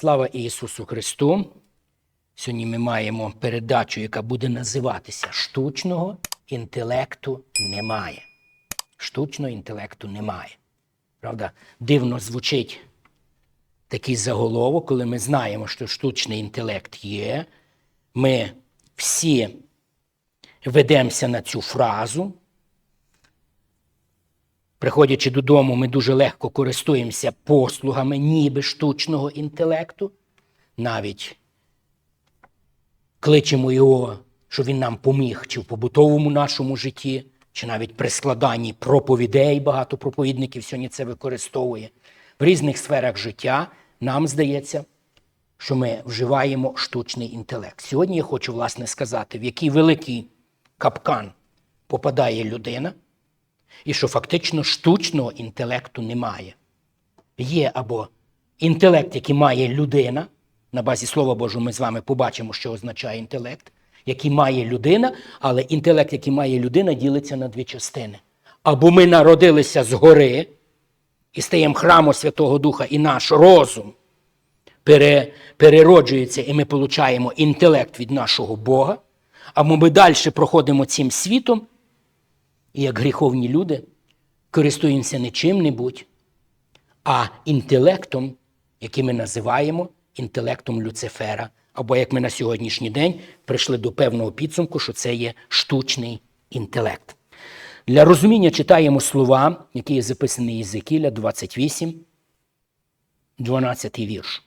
Слава Ісусу Христу! Сьогодні ми маємо передачу, яка буде називатися Штучного інтелекту немає. Штучного інтелекту немає. Правда, дивно звучить такий заголовок, коли ми знаємо, що штучний інтелект є. Ми всі ведемося на цю фразу. Приходячи додому, ми дуже легко користуємося послугами ніби штучного інтелекту. Навіть кличемо його, щоб він нам поміг чи в побутовому нашому житті, чи навіть при складанні проповідей. Багато проповідників сьогодні це використовує. В різних сферах життя нам здається, що ми вживаємо штучний інтелект. Сьогодні я хочу, власне, сказати, в який великий капкан попадає людина, і що фактично штучного інтелекту немає. Є або інтелект, який має людина, на базі Слова Божого ми з вами побачимо, що означає інтелект, який має людина, але інтелект, який має людина, ділиться на дві частини. Або ми народилися згори і стаємо храмом Святого Духа, і наш розум перероджується, і ми отримуємо інтелект від нашого Бога, або ми далі проходимо цим світом, і як гріховні люди користуємося не чим-небудь, а інтелектом, який ми називаємо інтелектом Люцифера. Або як ми на сьогоднішній день прийшли до певного підсумку, що це є штучний інтелект. Для розуміння читаємо слова, які є записані Єзекіля 28, 12 вірш.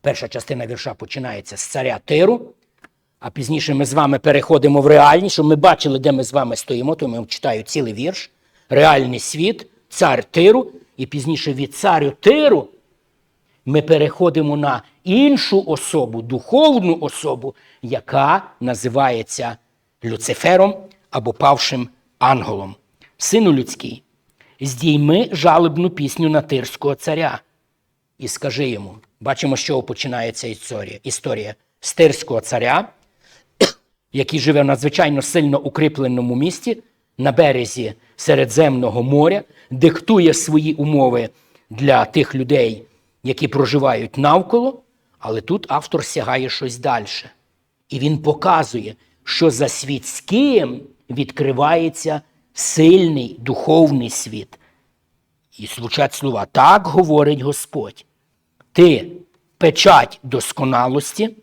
Перша частина вірша починається з царя Тиру, а пізніше ми з вами переходимо в реальність, щоб ми бачили, де ми з вами стоїмо, то ми читаю цілий вірш. Реальний світ, цар Тиру, і пізніше від царю Тиру ми переходимо на іншу особу, духовну особу, яка називається Люцифером або павшим ангелом. Сину людський, здійми жалобну пісню на тирського царя і скажи йому. Бачимо, з чого починається історія. історія. З тирського царя, який живе в надзвичайно сильно укріпленому місті на березі Середземного моря, диктує свої умови для тих людей, які проживають навколо, але тут автор сягає щось далі. І він показує, що за світським відкривається сильний духовний світ. І звучать слова: так говорить Господь. Ти печать досконалості,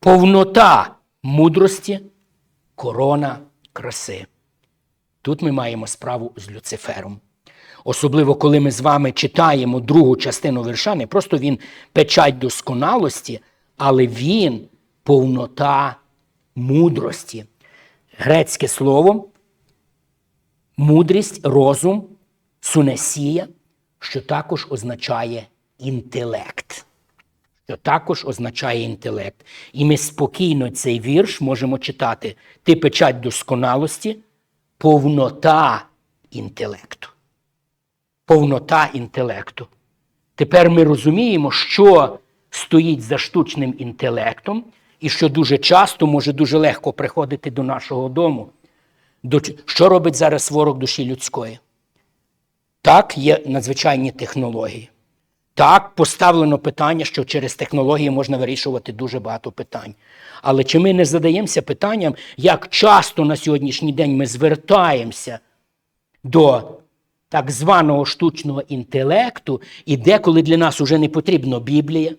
повнота мудрості, корона краси. Тут ми маємо справу з Люцифером. Особливо, коли ми з вами читаємо другу частину вірша, не просто він печать досконалості, але він повнота мудрості. Грецьке слово мудрість, розум, сунесія, що також означає інтелект. Що також означає інтелект. І ми спокійно цей вірш можемо читати. Ти печать досконалості, повнота інтелекту. Повнота інтелекту. Тепер ми розуміємо, що стоїть за штучним інтелектом, і що дуже часто може дуже легко приходити до нашого дому. До, що робить зараз ворог душі людської? Так, є надзвичайні технології. Так, поставлено питання, що через технології можна вирішувати дуже багато питань. Але чи ми не задаємося питанням, як часто на сьогоднішній день ми звертаємося до так званого штучного інтелекту, і деколи для нас вже не потрібна Біблія,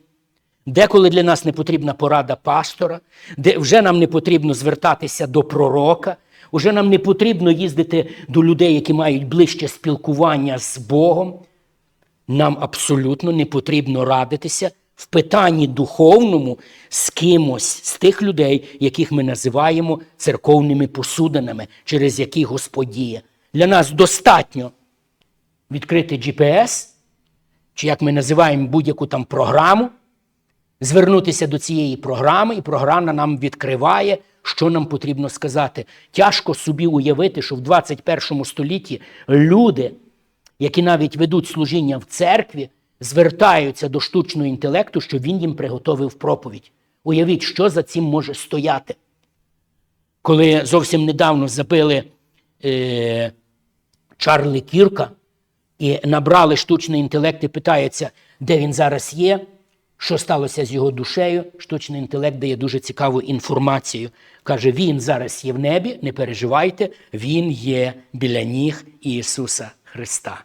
деколи для нас не потрібна порада пастора, де вже нам не потрібно звертатися до пророка, вже нам не потрібно їздити до людей, які мають ближче спілкування з Богом. Нам абсолютно не потрібно радитися в питанні духовному з кимось з тих людей, яких ми називаємо церковними посудинами, через які Господь діє. Для нас достатньо відкрити GPS, чи як ми називаємо будь-яку там програму, звернутися до цієї програми, і програма нам відкриває, що нам потрібно сказати. Тяжко собі уявити, що в 21 столітті люди які навіть ведуть служіння в церкві, звертаються до штучного інтелекту, щоб він їм приготовив проповідь. Уявіть, що за цим може стояти. Коли зовсім недавно забили е, Чарлі Кірка і набрали штучний інтелект і питаються, де він зараз є, Що сталося з його душею? Штучний інтелект дає дуже цікаву інформацію. Каже, він зараз є в небі, не переживайте, він є біля ніг Ісуса Христа.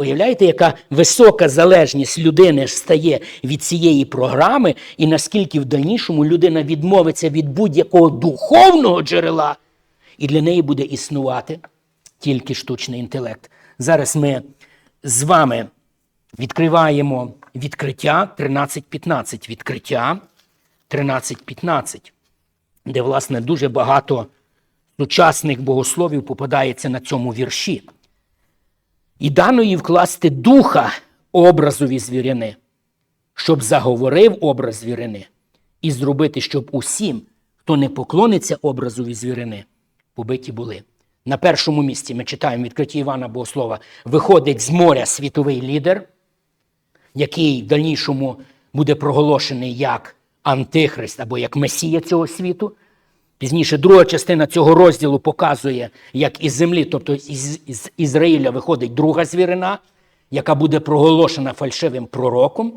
Уявляєте, яка висока залежність людини стає від цієї програми, і наскільки в дальнішому людина відмовиться від будь-якого духовного джерела, і для неї буде існувати тільки штучний інтелект. Зараз ми з вами відкриваємо відкриття 13.15. Відкриття 13.15, де, власне, дуже багато сучасних богословів попадається на цьому вірші. І дано їй вкласти духа образові звірини, щоб заговорив образ звірини, і зробити, щоб усім, хто не поклониться образові звірини, побиті були. На першому місці ми читаємо відкритті Івана Богослова, виходить з моря світовий лідер, який в дальнішому буде проголошений як антихрист або як месія цього світу. Пізніше друга частина цього розділу показує, як із землі, тобто із, із Ізраїля, виходить друга звірина, яка буде проголошена фальшивим пророком.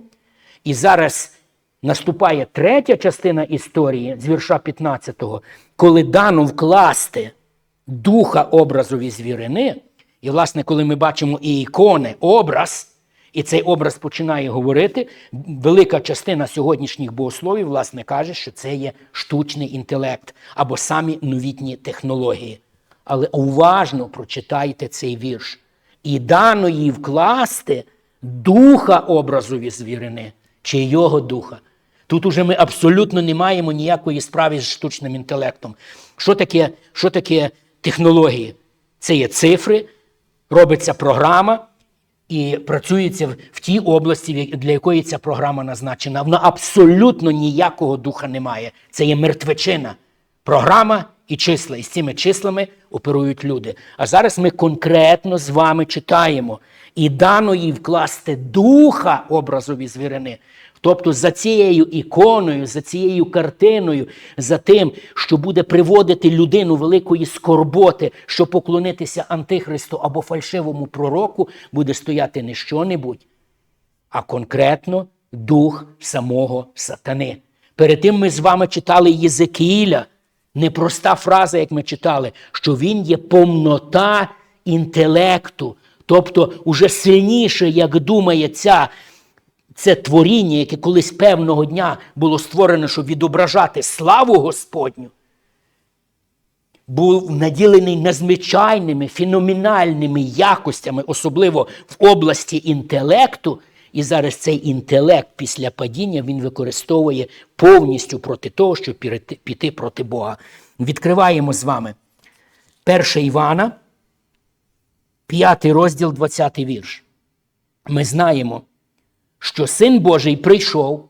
І зараз наступає третя частина історії з вірша 15-го, коли дано вкласти духа образові звірини. І, власне, коли ми бачимо і ікони, образ, і цей образ починає говорити, велика частина сьогоднішніх богословів, власне, каже, що це є штучний інтелект або самі новітні технології. Але уважно прочитайте цей вірш. І дано їй вкласти духа образові звірини, чи його духа. Тут уже ми абсолютно не маємо ніякої справи з штучним інтелектом. Що таке, що таке технології? Це є цифри, робиться програма і працюється в- тій області, для якої ця програма назначена. Вона абсолютно ніякого духа не має. Це є мертвечина. Програма і числа. І з цими числами оперують люди. А зараз ми конкретно з вами читаємо. І дано їй вкласти духа образові звірини. Тобто за цією іконою, за цією картиною, за тим, що буде приводити людину великої скорботи, щоб поклонитися Антихристу або фальшивому пророку, буде стояти не що-небудь, а конкретно дух самого сатани. Перед тим ми з вами читали Єзекіїля. Непроста фраза, як ми читали, що він є повнота інтелекту, тобто уже сильніше, як думає ця, це творіння, яке колись певного дня було створено, щоб відображати славу Господню був наділений надзвичайними феноменальними якостями, особливо в області інтелекту. І зараз цей інтелект після падіння він використовує повністю проти того, щоб піти- проти Бога. Відкриваємо з вами 1 Івана, 5 розділ, 20 вірш. Ми знаємо, що Син Божий прийшов,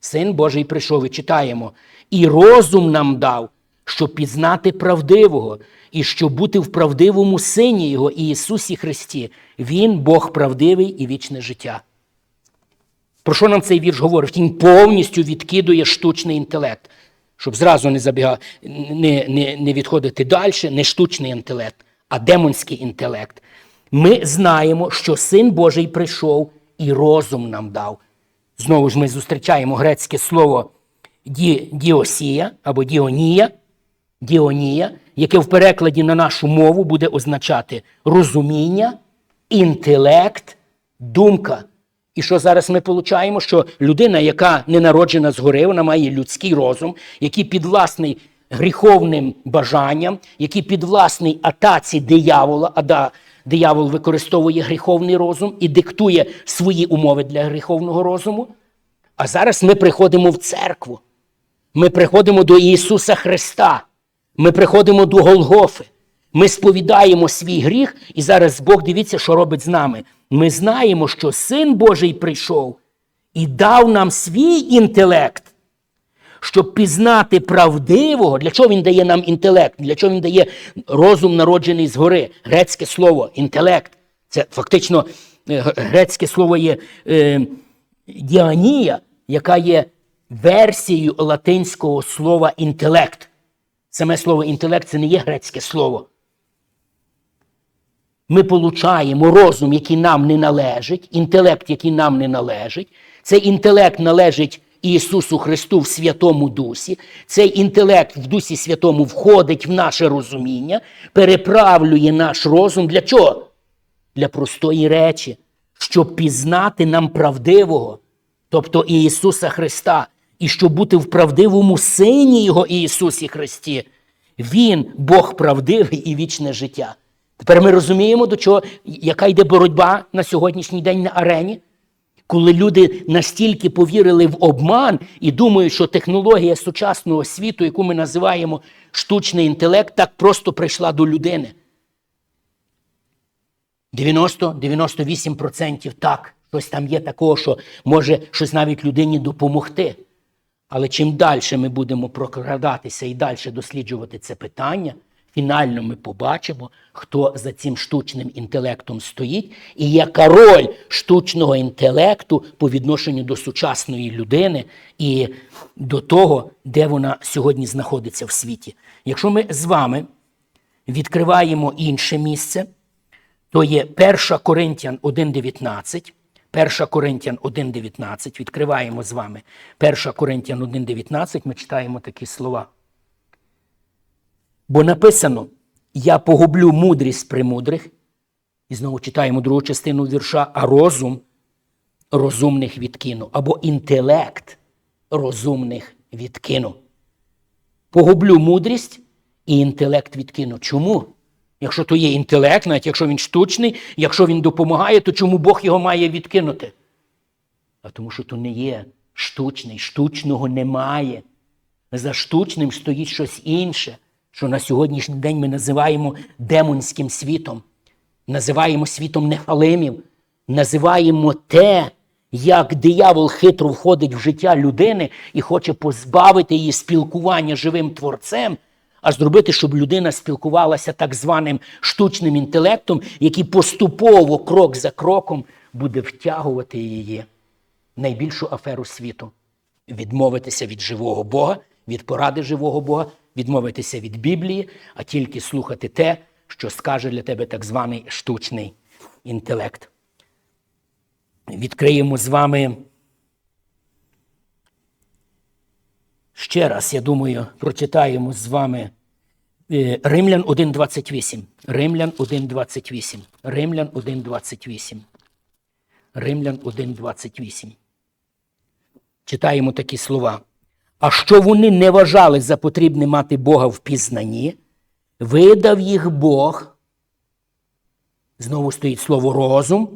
Син Божий прийшов і читаємо, і розум нам дав, щоб пізнати правдивого, і щоб бути в правдивому Сині Його і Ісусі Христі. Він Бог правдивий і вічне життя. Про що нам цей вірш говорить? Він повністю відкидує штучний інтелект, щоб зразу не забіга... не, не, не відходити далі, не штучний інтелект, а демонський інтелект. Ми знаємо, що Син Божий прийшов і розум нам дав. Знову ж ми зустрічаємо грецьке слово ді, діосія або діонія, діонія, яке в перекладі на нашу мову буде означати розуміння, інтелект, думка. І що зараз ми получаємо? Що людина, яка не народжена згори, вона має людський розум, який підвласний гріховним бажанням, який підвласний атаці диявола, а да, диявол використовує гріховний розум і диктує свої умови для гріховного розуму. А зараз ми приходимо в церкву. Ми приходимо до Ісуса Христа. Ми приходимо до Голгофи. Ми сповідаємо свій гріх, і зараз Бог дивіться, що робить з нами. Ми знаємо, що Син Божий прийшов і дав нам свій інтелект, щоб пізнати правдивого. Для чого він дає нам інтелект? Для чого він дає розум, народжений згори? Грецьке слово інтелект. Це фактично е, грецьке слово є е, діанія, яка є версією латинського слова інтелект. Саме слово інтелект це не є грецьке слово. Ми получаємо розум, який нам не належить, інтелект, який нам не належить. Цей інтелект належить Ісусу Христу в Святому Дусі. Цей інтелект в Дусі Святому входить в наше розуміння, переправлює наш розум. Для чого? Для простої речі, щоб пізнати нам правдивого, тобто Ісуса Христа, і щоб бути в правдивому Сині Його Ісусі Христі. Він Бог правдивий і вічне життя. Тепер ми розуміємо, до чого, яка йде боротьба на сьогоднішній день на арені. Коли люди настільки повірили в обман і думають, що технологія сучасного світу, яку ми називаємо штучний інтелект, так просто прийшла до людини. 90-98% так, щось там є такого, що може щось навіть людині допомогти. Але чим далі ми будемо прокрадатися і далі досліджувати це питання, фінально ми побачимо, хто за цим штучним інтелектом стоїть, і яка роль штучного інтелекту по відношенню до сучасної людини і до того, де вона сьогодні знаходиться в світі. Якщо ми з вами відкриваємо інше місце, то є 1 Коринтян 1,19. 1 Коринтян 1,19. Відкриваємо з вами 1 Коринтян 1,19. Ми читаємо такі слова. Бо написано: Я погублю мудрість премудрих. І знову читаємо другу частину вірша, а розум розумних відкину. Або інтелект розумних відкину. Погублю мудрість і інтелект відкину. Чому? Якщо то є інтелект, навіть якщо він штучний, якщо він допомагає, то чому Бог його має відкинути? А тому що то не є штучний, штучного немає. За штучним стоїть щось інше, що на сьогоднішній день ми називаємо демонським світом, називаємо світом нефалимів, називаємо те, як диявол хитро входить в життя людини і хоче позбавити її спілкування живим творцем а зробити, щоб людина спілкувалася так званим штучним інтелектом, який поступово, крок за кроком, буде втягувати її в найбільшу аферу світу. Відмовитися від живого Бога, від поради живого Бога, відмовитися від Біблії, а тільки слухати те, що скаже для тебе так званий штучний інтелект. Відкриємо з вами. Ще раз, я думаю, прочитаємо з вами е, Римлян 1.28. Римлян 1.28. Римлян 1.28. Римлян 1.28. Читаємо такі слова. А що вони не вважали за потрібне мати Бога в пізнанні, видав їх Бог. Знову стоїть слово розум,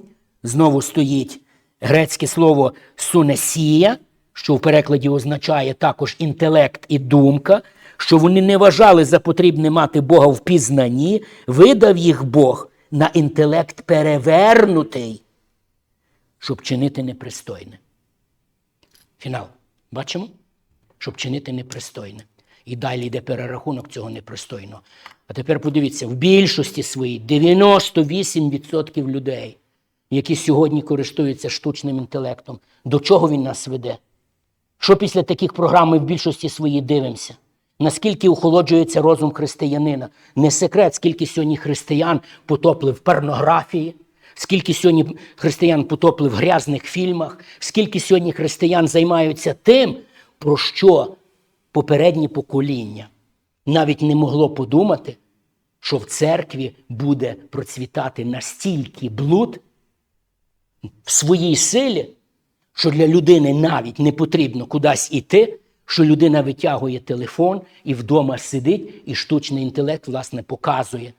знову стоїть грецьке слово сунесія що в перекладі означає також інтелект і думка, що вони не вважали за потрібне мати Бога в пізнанні, видав їх Бог на інтелект перевернутий, щоб чинити непристойне. Фінал. Бачимо? Щоб чинити непристойне. І далі йде перерахунок цього непристойного. А тепер подивіться, в більшості своїй 98% людей, які сьогодні користуються штучним інтелектом, до чого він нас веде? Що після таких програм ми в більшості своїй дивимося? Наскільки охолоджується розум християнина? Не секрет, скільки сьогодні християн потопли в порнографії, скільки сьогодні християн потопли в грязних фільмах, скільки сьогодні християн займаються тим, про що попереднє покоління навіть не могло подумати, що в церкві буде процвітати настільки блуд в своїй силі що для людини навіть не потрібно кудись іти, що людина витягує телефон і вдома сидить, і штучний інтелект, власне, показує,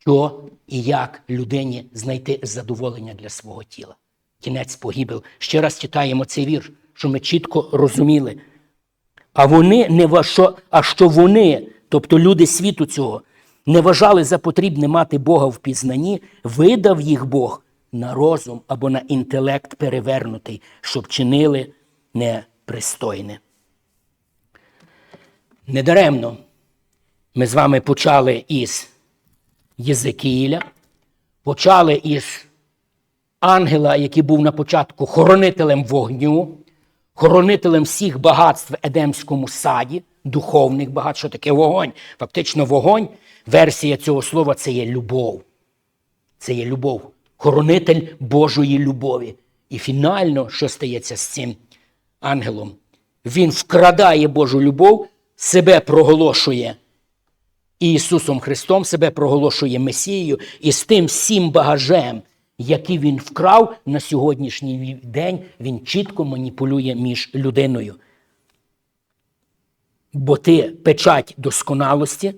що і як людині знайти задоволення для свого тіла. Кінець погибель. Ще раз читаємо цей вірш, що ми чітко розуміли. А вони не вашо, а що вони, тобто люди світу цього, не вважали за потрібне мати Бога в пізнанні, видав їх Бог на розум або на інтелект перевернутий, щоб чинили непристойне. Недаремно ми з вами почали із Єзекіїля, почали із ангела, який був на початку хоронителем вогню, хоронителем всіх багатств в Едемському саді, духовних багатств. Що таке вогонь? Фактично, вогонь, версія цього слова це є любов. Це є любов хоронитель Божої любові. І фінально, що стається з цим ангелом? Він вкрадає Божу любов, себе проголошує Ісусом Христом, себе проголошує Месією, і з тим всім багажем, який він вкрав на сьогоднішній день, він чітко маніпулює між людиною. Бо ти печать досконалості,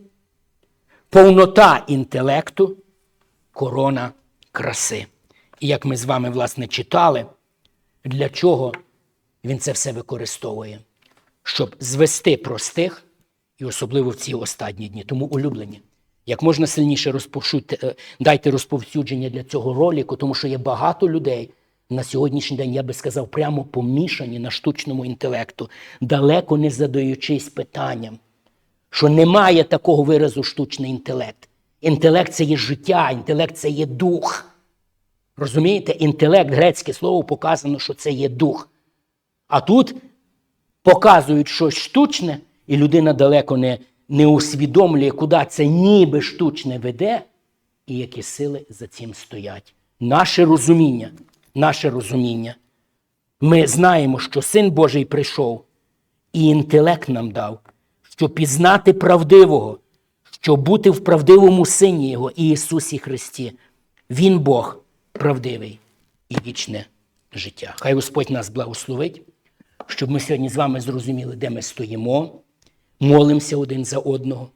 повнота інтелекту, корона краси. І як ми з вами, власне, читали, для чого він це все використовує? Щоб звести простих, і особливо в ці останні дні. Тому улюблені. Як можна сильніше розповсюдьте, е, дайте розповсюдження для цього ролику, тому що є багато людей на сьогоднішній день, я би сказав, прямо помішані на штучному інтелекту, далеко не задаючись питанням, що немає такого виразу штучний інтелект. Інтелект це є життя, інтелект це є дух. Розумієте, інтелект, грецьке слово показано, що це є дух. А тут показують щось штучне, і людина далеко не, не усвідомлює, куди це ніби штучне веде, і які сили за цим стоять. Наше розуміння, наше розуміння. Ми знаємо, що Син Божий прийшов і інтелект нам дав, щоб пізнати правдивого, щоб бути в правдивому Сині Його і Ісусі Христі. Він Бог правдивий і вічне життя. Хай Господь нас благословить, щоб ми сьогодні з вами зрозуміли, де ми стоїмо, молимося один за одного.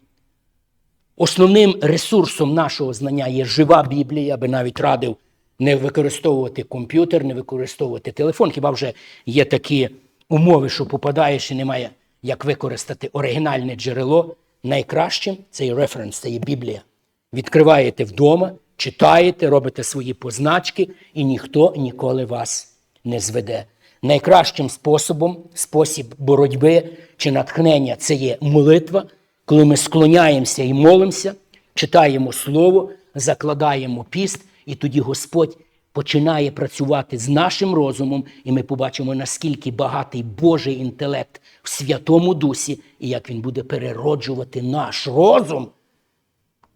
Основним ресурсом нашого знання є жива Біблія, я би навіть радив не використовувати комп'ютер, не використовувати телефон. Хіба вже є такі умови, що попадаєш і немає як використати оригінальне джерело. Найкращим це референс, це є Біблія. Відкриваєте вдома, читаєте, робите свої позначки, і ніхто ніколи вас не зведе. Найкращим способом, спосіб боротьби чи натхнення це є молитва, коли ми склоняємося і молимося, читаємо Слово, закладаємо піст, і тоді Господь починає працювати з нашим розумом, і ми побачимо, наскільки багатий Божий інтелект в Святому Дусі, і як він буде перероджувати наш розум,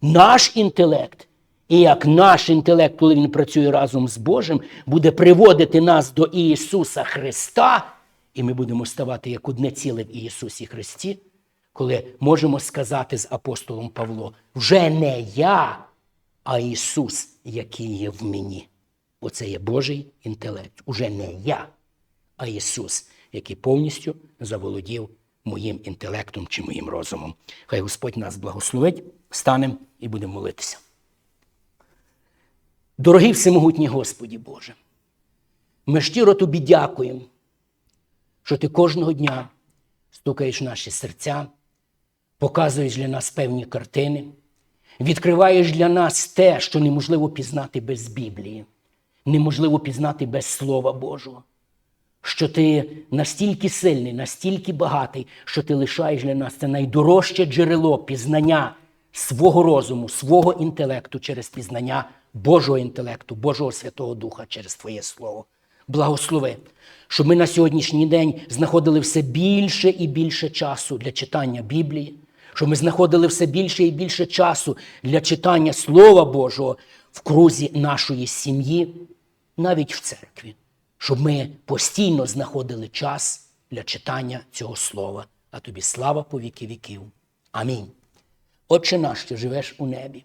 наш інтелект. І як наш інтелект, коли він працює разом з Божим, буде приводити нас до Ісуса Христа, і ми будемо ставати як одне ціле в Ісусі Христі, коли можемо сказати з апостолом Павло: вже не я, а Ісус, який є в мені. Оце є Божий інтелект. Уже не я, а Ісус, який повністю заволодів моїм інтелектом чи моїм розумом. Хай Господь нас благословить, встанемо і будемо молитися. Дорогий всемогутній Господі Боже, ми щиро тобі дякуємо, що ти кожного дня стукаєш в наші серця, показуєш для нас певні картини, відкриваєш для нас те, що неможливо пізнати без Біблії, неможливо пізнати без Слова Божого. Що ти настільки сильний, настільки багатий, що ти лишаєш для нас це найдорожче джерело пізнання свого розуму, свого інтелекту через пізнання Божого інтелекту, Божого Святого Духа через Твоє Слово. Благослови, щоб ми на сьогоднішній день знаходили все більше і більше часу для читання Біблії, щоб ми знаходили все більше і більше часу для читання Слова Божого в крузі нашої сім'ї, навіть в церкві, щоб ми постійно знаходили час для читання цього слова. А тобі слава по віки віків. Амінь. Отче наш, що живеш у небі,